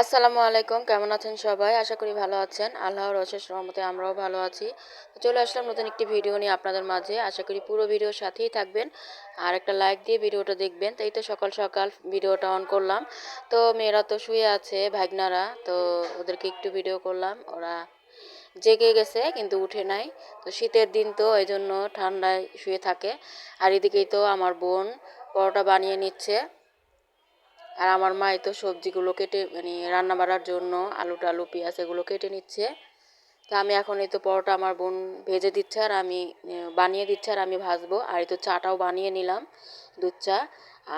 আসসালামু আলাইকুম, কেমন আছেন সবাই? আশা করি ভালো আছেন। আল্লাহর অশেষ রহমতে আমরাও ভালো আছি। চলে আসলাম নতুন একটি ভিডিও নিয়ে আপনাদের মাঝে। আশা করি পুরো ভিডিওর সাথেই থাকবেন। আর একটা লাইক দিয়ে ভিডিওটা দেখবেন। তাই তো সকাল সকাল ভিডিওটা অন করলাম। তো মেয়েরা তো শুয়ে আছে, ভাগনারা। তো ওদেরকে একটু ভিডিও করলাম। ওরা জেগে গেছে, কিন্তু উঠে নাই। তো শীতের দিন তো, এই জন্য ঠান্ডায় শুয়ে থাকে। আর এদিকেই তো আমার বোন পরোটা বানিয়ে নিচ্ছে। আর আমার মা এই তো সবজিগুলো কেটে মানে রান্না বাড়ার জন্য আলু টালু, পেঁয়াজ এগুলো কেটে নিচ্ছে। তো আমি এখন এই তো পরোটা আমার বোন ভেজে দিচ্ছে আর আমি বানিয়ে দিচ্ছে আর আমি ভাজবো। আর এই তো চাটাও বানিয়ে নিলাম, দুধ চা।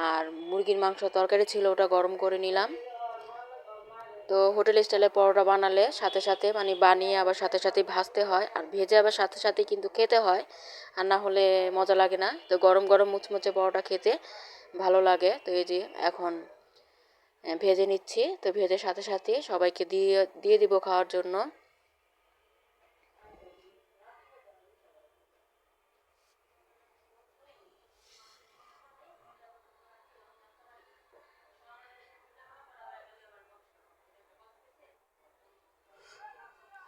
আর মুরগির মাংস তরকারি ছিল ওটা গরম করে নিলাম। তো হোটেল স্টাইলে পরোটা বানালে সাথে সাথে মানে বানিয়ে আবার সাথে সাথে ভাজতে হয়। আর ভেজে আবার সাথে সাথে কিন্তু খেতে হয়। আর না হলে মজা লাগে না। তো গরম গরম মুচমুচে পরোটা খেতে ভালো লাগে। তো এই যে এখন ভেজে নিচ্ছি। তো ভেজে সাথে সাথে সবাইকে দিয়ে দিয়ে দিব খাওয়ার জন্য।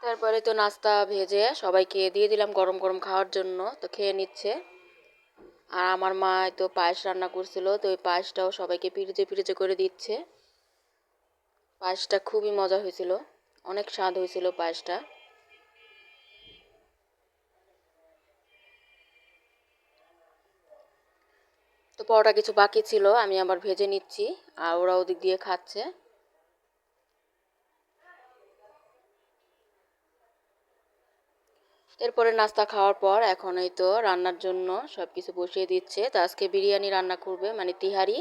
তারপরে তো নাস্তা ভেজে সবাইকে দিয়ে দিলাম গরম গরম খাওয়ার জন্য। তো খেয়ে নিচ্ছে। আর আমার মা তো পায়েস রান্না করছিল, তো ওই পায়েসটাও সবাইকে পিরিজে পিরিজে করে দিচ্ছে। পায়েসটা খুবই মজা হয়েছিল। অনেক স্বাদ হয়েছিল পায়েসটা। তো পরোটা কিছু বাকি ছিল, আমি আবার ভেজে নিচ্ছি, আর ওরা ওদিক দিয়ে খাচ্ছে। এরপরে নাস্তা খাওয়ার পর এখন এই তো রান্নার জন্য সব কিছু বসিয়ে দিচ্ছে। তো আজকে বিরিয়ানি রান্না করবে মানে তিহারি।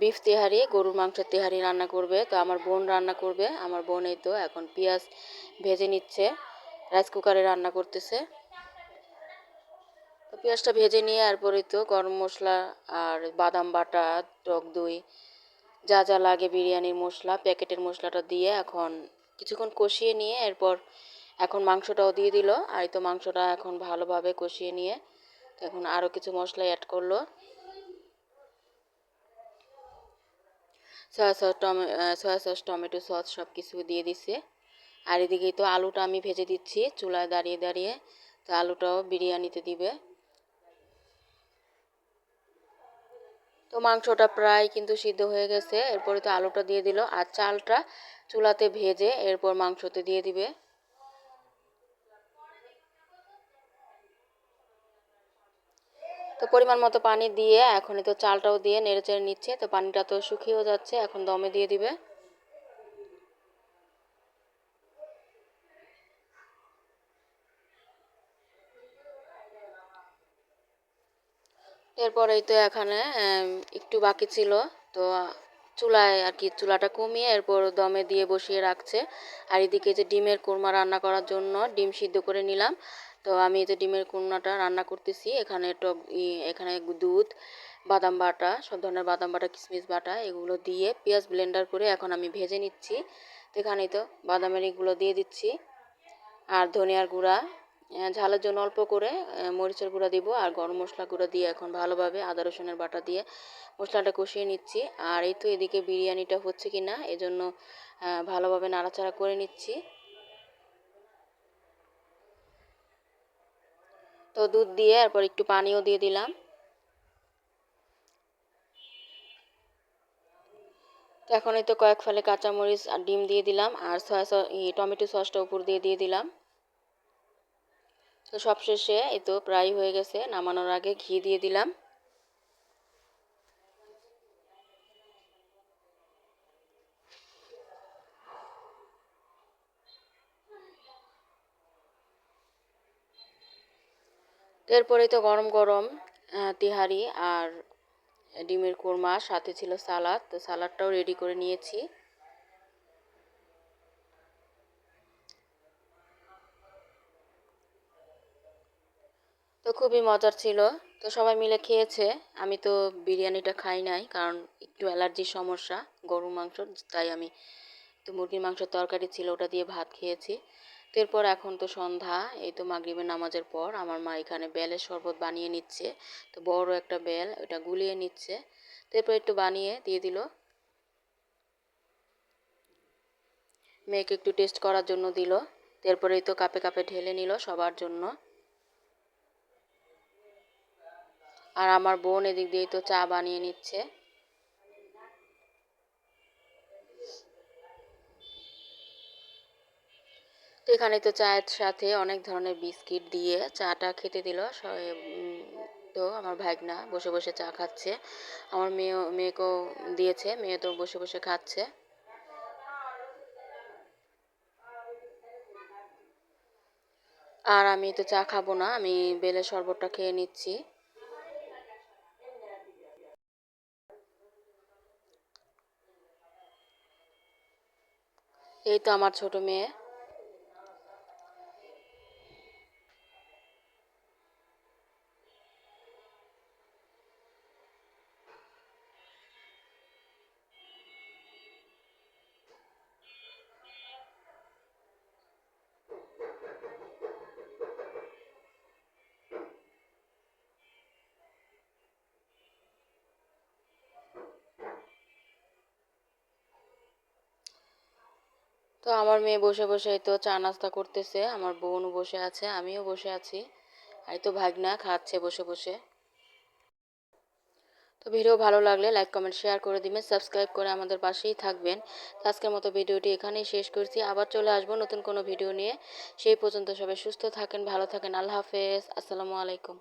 বিফ তেহারি, গরুর মাংসের তেহারি রান্না করবে। তো আমার বোন রান্না করবে। আমার বোন এই তো এখন পেঁয়াজ ভেজে নিচ্ছে। রাইস কুকারে রান্না করতেছে। তো পেঁয়াজটা ভেজে নিয়ে এরপরে তো গরম মশলা আর বাদাম বাটা, টক দই, যা যা লাগে বিরিয়ানির মশলা, প্যাকেটের মশলাটা দিয়ে এখন কিছুক্ষণ কষিয়ে নিয়ে এরপর এখন মাংসটাও দিয়ে দিল। আর তো মাংসটা এখন ভালোভাবে কষিয়ে নিয়ে এখন আরও কিছু মশলা অ্যাড করল। Soya sauce টমে soya sauce tomato sauce সব কিছু দিয়ে দিছে। আর এদিকেই তো আলুটা আমি ভেজে দিচ্ছি, চুলায় দাঁড়িয়ে দাঁড়িয়ে। তো আলুটাও বিরিয়ানিতে দিবে। তো মাংসটা প্রায় কিন্তু সিদ্ধ হয়ে গেছে, এরপরে তো আলুটা দিয়ে দিল। আর চালটা চুলাতে ভেজে এরপর মাংসতে দিয়ে দিবে। তো পরিমাণ মতো পানি দিয়ে এখন তো চালটাও দিয়ে নেড়ে চেড়ে নিচ্ছে। তো পানিটা তো শুকিয়েও যাচ্ছে, এখন দমে দিয়ে দিবে। এরপরেই তো এখানে একটু বাকি ছিল। তো চুলায় আর কি, চুলাটা কমিয়ে এরপর দমে দিয়ে বসিয়ে রাখছে। আর এদিকে যে ডিমের কোরমা রান্না করার জন্য ডিম সিদ্ধ করে নিলাম। তো আমি এই যে ডিমের কোরমাটা রান্না করতেছি, এখানে টক এখানে দুধ, বাদাম বাটা, সব ধরনের বাদাম বাটা কিশমিশ বাটা, এগুলো দিয়ে পেঁয়াজ ব্লেন্ডার করে এখন আমি ভেজে নিচ্ছি। তো এখানেই তো বাদামের এগুলো দিয়ে দিচ্ছি। আর ধনিয়ার গুঁড়া ঝালের জন্য অল্প করে মরিচের গুঁড়া দিব আর গরম মশলা গুঁড়া দিয়ে এখন ভালোভাবে আদা, রসুনের বাটা দিয়ে মশলাটা কষিয়ে নিচ্ছি। আর এই তো এদিকে বিরিয়ানিটা হচ্ছে কি না এজন্য ভালোভাবে নাড়াচাড়া করে নিচ্ছি। তো দুধ দিয়ে এরপর একটু পানিও দিয়ে দিলাম। তো এখন তো কয়েক ফলে কাঁচামরিচ আর ডিম দিয়ে দিলাম আর সয়া টমেটো সসটা উপর দিয়ে দিয়ে দিলাম। তো সবশেষে এই তো প্রায় হয়ে গেছে, নামানোর আগে ঘি দিয়ে দিলাম। এরপরেই তো গরম গরম তিহারি আর ডিমের কোরমা, সাথে ছিল সালাদ, তো সালাদটাও রেডি করে নিয়েছি। তো খুবই মজার ছিল। তো সবাই মিলে খেয়েছে। আমি তো বিরিয়ানিটা খাই নাই, কারণ একটু অ্যালার্জির সমস্যা গরু মাংস, তাই আমি তো মুরগির মাংসের তরকারি ছিল, ওটা দিয়ে ভাত খেয়েছি। তো এরপর এখন তো সন্ধ্যা, এই তো মাগরিবের নামাজের পর আমার মা এখানে বেলের শরবত বানিয়ে নিচ্ছে। তো বড় একটা বেল, ওটা গুলিয়ে নিচ্ছে। তো এরপর একটু বানিয়ে দিয়ে দিল। মেয়েকে একটু টেস্ট করার জন্য দিল। তারপরেই তো কাপে কাপে ঢেলে নিল সবার জন্য। আর আমার বোন এদিক দিয়েই তো চা বানিয়ে নিচ্ছে। তো এখানে তো চায়ের সাথে অনেক ধরনের বিস্কিট দিয়ে চাটা খেতে দিল। তো আমার ভাগনা বসে বসে চা খাচ্ছে। আমার মেয়েও, মেয়েকেও দিয়েছে, মেয়ে তো বসে বসে খাচ্ছে। আর আমি তো চা খাব না, আমি বেলের শরবতটা খেয়ে নিচ্ছি। এই তো আমার ছোট মেয়ে। তো আমার মেয়ে বসে বসে তো চা নাস্তা করতেছে, আমার বোনও বসে আছে, আমিও বসে আছি। আর তো ভাগনা খাচ্ছে বসে বসে। তো ভিডিও ভালো লাগলে লাইক, কমেন্ট, শেয়ার করে দিবেন, সাবস্ক্রাইব করে আমাদের পাশেই থাকবেন। আজকের মতো ভিডিওটি এখানেই শেষ করছি, আবার চলে আসব নতুন কোনো ভিডিও নিয়ে। সেই পর্যন্ত সবাই সুস্থ থাকেন, ভালো থাকেন, আল্লাহ হাফেজ, আসসালামু আলাইকুম।